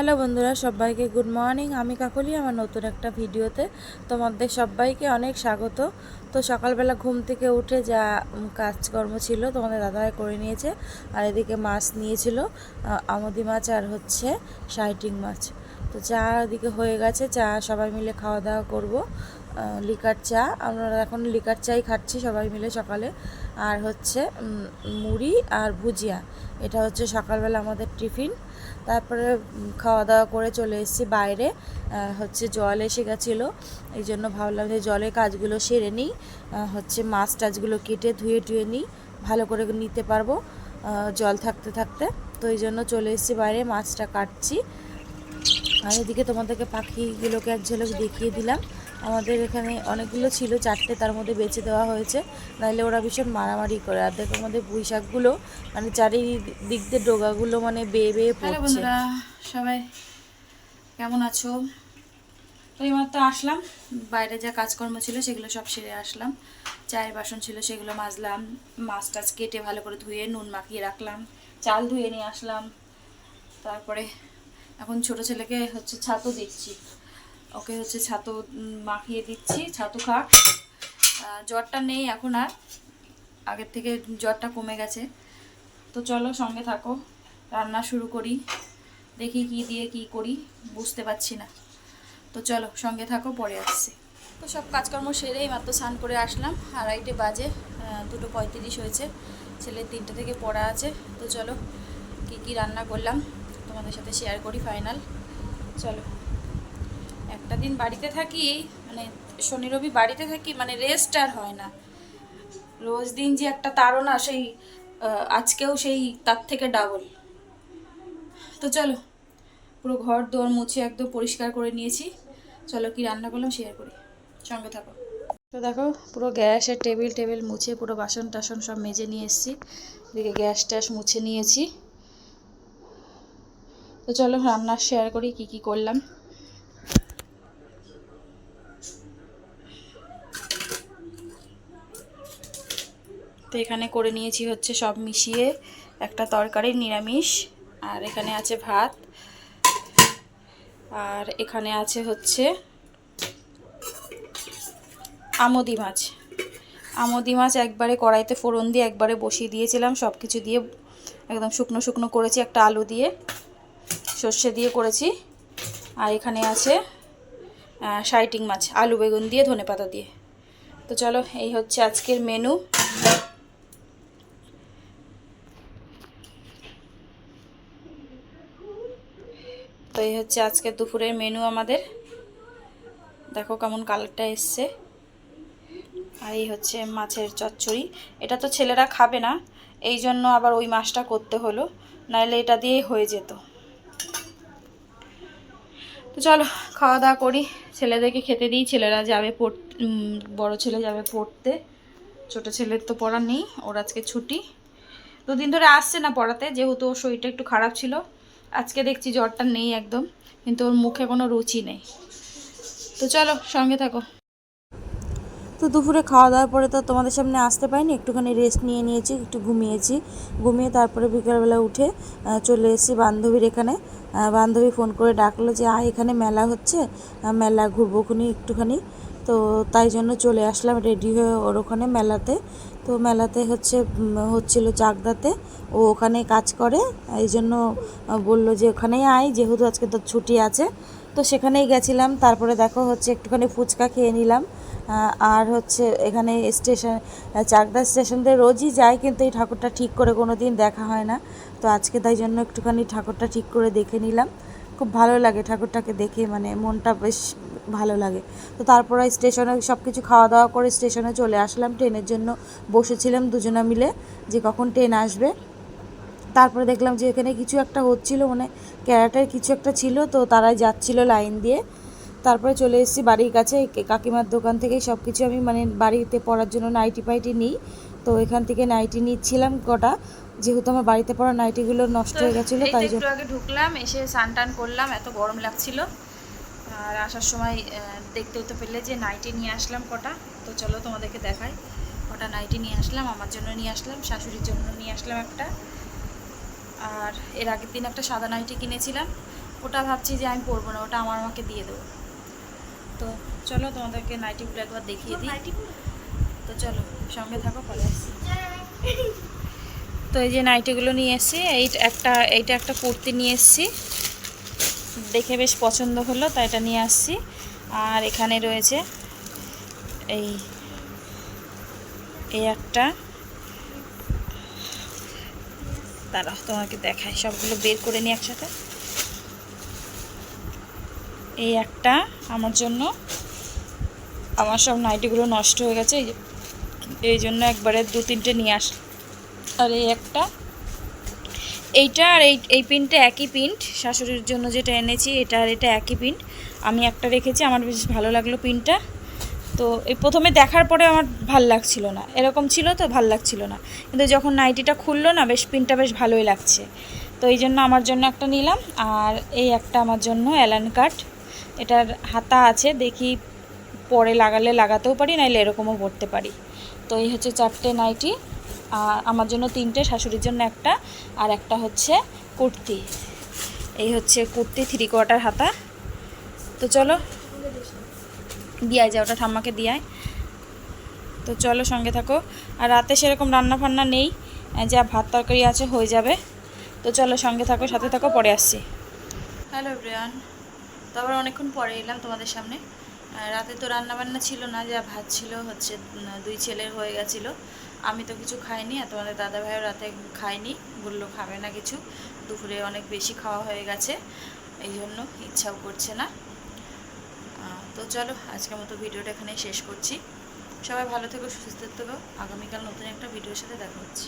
Hello বন্ধুরা, সবাইকে good morning. আমি কাকলি, আমার নতুন একটা ভিডিওতে তোমাদের সবাইকে অনেক স্বাগত। তো সকালবেলা ঘুম থেকে উঠে যা কাজকর্ম ছিল তোমাদের দাদাভাই করে নিয়েছে, আর এদিকে মাছ নিয়েছিল আমদি মাছ আর হচ্ছে শাইটিং মাছ। তো চা এদিকে হয়ে গেছে, চা সবাই মিলে খাওয়া দাওয়া করব লিকার চা, আমরা এখন লিকার চাই খাচ্ছি সবাই মিলে সকালে। আর হচ্ছে মুড়ি আর ভুজিয়া। এটা হচ্ছে সকালবেলা আমাদের টিফিন। তারপরে খাওয়া দাওয়া করে চলে এসেছি বাইরে। হচ্ছে জল এসে গেছিল। এই জন্য ভাবলাম যে জলের কাজগুলো সেরে নিই। হচ্ছে মাছ টাছগুলো কেটে ধুয়ে টুয়ে নিই। ভালো করে নিতে পারব জল থাকতে থাকতে। তো এই জন্য চলে এসেছি বাইরে, মাছটা কাটছি। আর এদিকে তোমাদেরকে পাখিগুলোকে এক ঝলক দেখিয়ে দিলাম। আমাদের এখানে অনেকগুলো ছিল চারটে তার মধ্যে বেছে দেওয়া হয়েছে। নাহলে ওরা ভীষণ মারামারি করে। আর দেখো আমাদের পুঁই শাকগুলো মানে চারিদিক দিয়ে ডোগাগুলো মানে বেয়ে বেয়ে পড়ছে। বন্ধুরা সবাই কেমন আছো? তো এইমাত্র আসলাম। বাইরে যা কাজকর্ম ছিল সেগুলো সব সেরে আসলাম। চায়ের বাসন ছিল সেগুলো মাজলাম। মাছ টাছ কেটে ভালো করে ধুয়ে নুন মাখিয়ে রাখলাম। চাল ধুয়ে নিয়ে আসলাম। তারপরে এখন ছোট ছেলেকে হচ্ছে ছাতু দিচ্ছি। ওকে হচ্ছে ছাতু মাখিয়ে দিচ্ছি, ছাতু খা জ্বরটা নেই এখন আর। আগের থেকে জ্বরটা কমে গেছে। তো চলো সঙ্গে থাকো, রান্না শুরু করি। দেখি কি দিয়ে কি করি, বুঝতে পারছি না। তো চলো সঙ্গে থাকো, পরে আসছি। তো সব কাজকর্ম সেরে মাত্র স্নান করে আসলাম। আড়াইটে বাজে দুটো পঁয়ত্রিশ হয়েছে। ছেলের তিনটে থেকে পড়া আছে। তো চলো কি কি রান্না করলাম, তোমাদের সাথে শেয়ার করি ফাইনাল চলো। একটা দিন বাড়িতে থাকি মানে শনি রবি বাড়িতে থাকি মানে রেস্ট আর হয় না। রোজ দিন যে একটা তাড়না, সেই আজকেও সেই তার থেকে ডাবল তো চলো, পুরো ঘর দোর মুছে একদম পরিষ্কার করে নিয়েছি। চলো কি রান্না করলাম শেয়ার করি। সঙ্গে থাকো। তো দেখো, পুরো গ্যাসের টেবিল টেবিল মুছে পুরো বাসন টাসন সব মেজে নিয়ে এসেছি। এদিকে গ্যাস ট্যাস মুছে নিয়েছি। তো চলো রান্না শেয়ার করি, কি কি করলাম। তো এখানে করে নিয়েছি হচ্ছে সব মিশিয়ে একটা তরকারি, নিরামিষ। আর এখানে আছে ভাত। আর এখানে আছে হচ্ছে আমদি মাছ। আমদি মাছ একবারে কড়াইতে ফোড়ন দিয়ে একবারে বসিয়ে দিয়েছিলাম। সব কিছু দিয়ে একদম শুকনো শুকনো করেছি একটা আলু দিয়ে। সর্ষে দিয়ে করেছি। আর এখানে আছে শাইটিং মাছ, আলু বেগুন দিয়ে ধনেপাতা দিয়ে। তো চলো, এই হচ্ছে আজকের মেনু তো এই হচ্ছে আজকে দুপুরের মেনু আমাদের। দেখো কেমন কালারটা এসছে। আর এই হচ্ছে মাছের চচ্চড়ি। এটা তো ছেলেরা খাবে না এই জন্য আবার ওই মাছটা করতে হলো নাহলে এটা দিয়েই হয়ে যেত। তো চলো, খাওয়া দাওয়া করি। ছেলেদেরকে খেতে দিই, ছেলেরা যাবে পড় বড় ছেলে যাবে পড়তে। ছোট ছেলের তো পড়া নেই, ওর আজকে ছুটি। দুদিন ধরে আসছে না পড়াতে, যেহেতু ওর শরীরটা একটু খারাপ ছিল। আজকে দেখছি জ্বরটা নেই একদম, কিন্তু ওর মুখে কোনো রুচি নেই। তো চলো, সঙ্গে থাকো। তো দুপুরে খাওয়া দাওয়ার পরে তো তোমাদের সামনে আসতে পারিনি, একটুখানি রেস্ট নিয়ে নিয়েছি, একটু ঘুমিয়েছি। ঘুমিয়ে তারপরে বিকালবেলা উঠে চলে এসেছি বান্ধবীর এখানে। বান্ধবী ফোন করে ডাকলো যে, আয়, এখানে মেলা হচ্ছে মেলা ঘুরবো খুনি একটুখানি। তো তাই জন্য চলে আসলাম রেডি হয়ে ওর ওখানে মেলাতে। তো মেলাতে হচ্ছে হচ্ছিল চাকদাতে। ও ওখানে কাজ করে। এই জন্য বলল যে ওখানেই আয়, যেহেতু আজকে তোর ছুটি আছে। তো সেখানেই গেছিলাম। তারপরে দেখো হচ্ছে একটুখানি ফুচকা খেয়ে নিলাম। আর হচ্ছে এখানে স্টেশন চাকদা স্টেশন দিয়ে রোজই যাই, কিন্তু এই ঠাকুরটা ঠিক করে কোনো দিন দেখা হয় না। তো আজকে তাই জন্য একটুখানি ঠাকুরটা ঠিক করে দেখে নিলাম। খুব ভালো লাগে ঠাকুরটাকে দেখে মানে মনটা বেশ ভালো লাগে। তো তারপরে স্টেশনে সব কিছু খাওয়া দাওয়া করে স্টেশনে চলে আসলাম। ট্রেনের জন্য বসেছিলাম দুজনা মিলে যে কখন ট্রেন আসবে। তারপরে দেখলাম যে এখানে কিছু একটা হচ্ছিল মানে ক্যারাটের কিছু একটা ছিল তো তারাই যাচ্ছিল লাইন দিয়ে। তারপরে চলে এসেছি বাড়ির কাছে কাকিমার দোকান থেকেই সব কিছু আমি মানে বাড়িতে পড়ার জন্য নাইটি ফাইটি নিই। তো এখান থেকে নাইটি নিচ্ছিলাম কটা। যেহেতু আমার বাড়িতে পড়া নাইটিগুলো নষ্ট হয়ে গেছিল তাই একটু জন্য আগে ঢুকলাম এসে স্নান টান করলাম এত গরম লাগছিল। আর আসার সময় আহ, দেখতেই তো পেলে যে নাইটি নিয়ে আসলাম কটা তো চলো তোমাদেরকে দেখাই। কটা নাইটি নিয়ে আসলাম আমার জন্য নিয়ে আসলাম শাশুড়ির জন্য নিয়ে আসলাম একটা। আর এর আগের দিন একটা সাদা নাইটি কিনেছিলাম। ওটা ভাবছি যে আমি পরবো না ওটা আমার আমাকে দিয়ে দেবো। তো চলো তোমাদেরকে নাইটিগুলো একবার দেখিয়ে দিই। তো চলো সঙ্গে থাকো পরে তো এই যে নাইটিগুলো নিয়ে এসেছি এই একটা এইটা একটা কুর্তি নিয়ে এসেছি। দেখে বেশ পছন্দ হলো, তাই এটা নিয়ে আসছি। আর এখানে রয়েছে এই এই একটা। দাঁড়াও, তোমাকে দেখাই, সবগুলো বের করে নিই একসাথে। এই একটা আমার জন্য। আমার সব নাইটিগুলো নষ্ট হয়ে গেছে, এই জন্য একবারে দু তিনটে নিয়ে আস, আর এই একটা এইটা আর এই এই পিনটা একই পিন্ট শাশুড়ির জন্য যেটা এনেছি, এটা আর এটা একই পিন্ট আমি একটা রেখেছি, আমার বেশ ভালো লাগল পিনটা তো এই প্রথমে দেখার পরে আমার ভালো লাগছিল না। এরকম ছিল তো, ভালো লাগছিল না। কিন্তু যখন নাইটিটা খুললো না, বেশ পিনটা বেশ ভালোই লাগছে। তো এই জন্য আমার জন্য একটা নিলাম, আর এই একটা আমার জন্য অ্যালান কাট এটার হাতা আছে, দেখি পরে লাগালে লাগাতেও পারি, নাইলে এরকমও পরতে পারি। তো এই হচ্ছে চারটে নাইটি। আমার জন্য তিনটে, শাশুড়ির জন্য একটা, আর একটা হচ্ছে কুর্তি। এই হচ্ছে কুর্তি, থ্রি কোয়ার্টার হাতা। তো চলো, দিয়াই যায় ওটা ঠাম্মাকে দিয়ায় তো চলো সঙ্গে থাকো। আর রাতে সেরকম রান্না ফান্না নেই যা ভাত তরকারি আছে হয়ে যাবে। তো চলো সঙ্গে থাকো, সাথে থাকো, পরে আসছি। হ্যালো ব্রিয়ান তো আবার অনেকক্ষণ পরে এলাম তোমাদের সামনে। রাতে তো রান্না বান্না ছিল না, যা ভাত ছিল হচ্ছে দুই ছেলের হয়ে গেছিল। আমি তো কিছু খাইনি, আর তোমাদের দাদা ভাইও রাতে খাইনি বলল খাবে না কিছু। দুপুরে অনেক বেশি খাওয়া হয়ে গেছে, এই জন্য ইচ্ছাও করছে না। তো চলো, আজকের মতো ভিডিওটা এখানেই শেষ করছি। সবাই ভালো থেকো, সুস্থ থেকো। আগামীকাল নতুন একটা ভিডিওর সাথে দেখা হচ্ছে।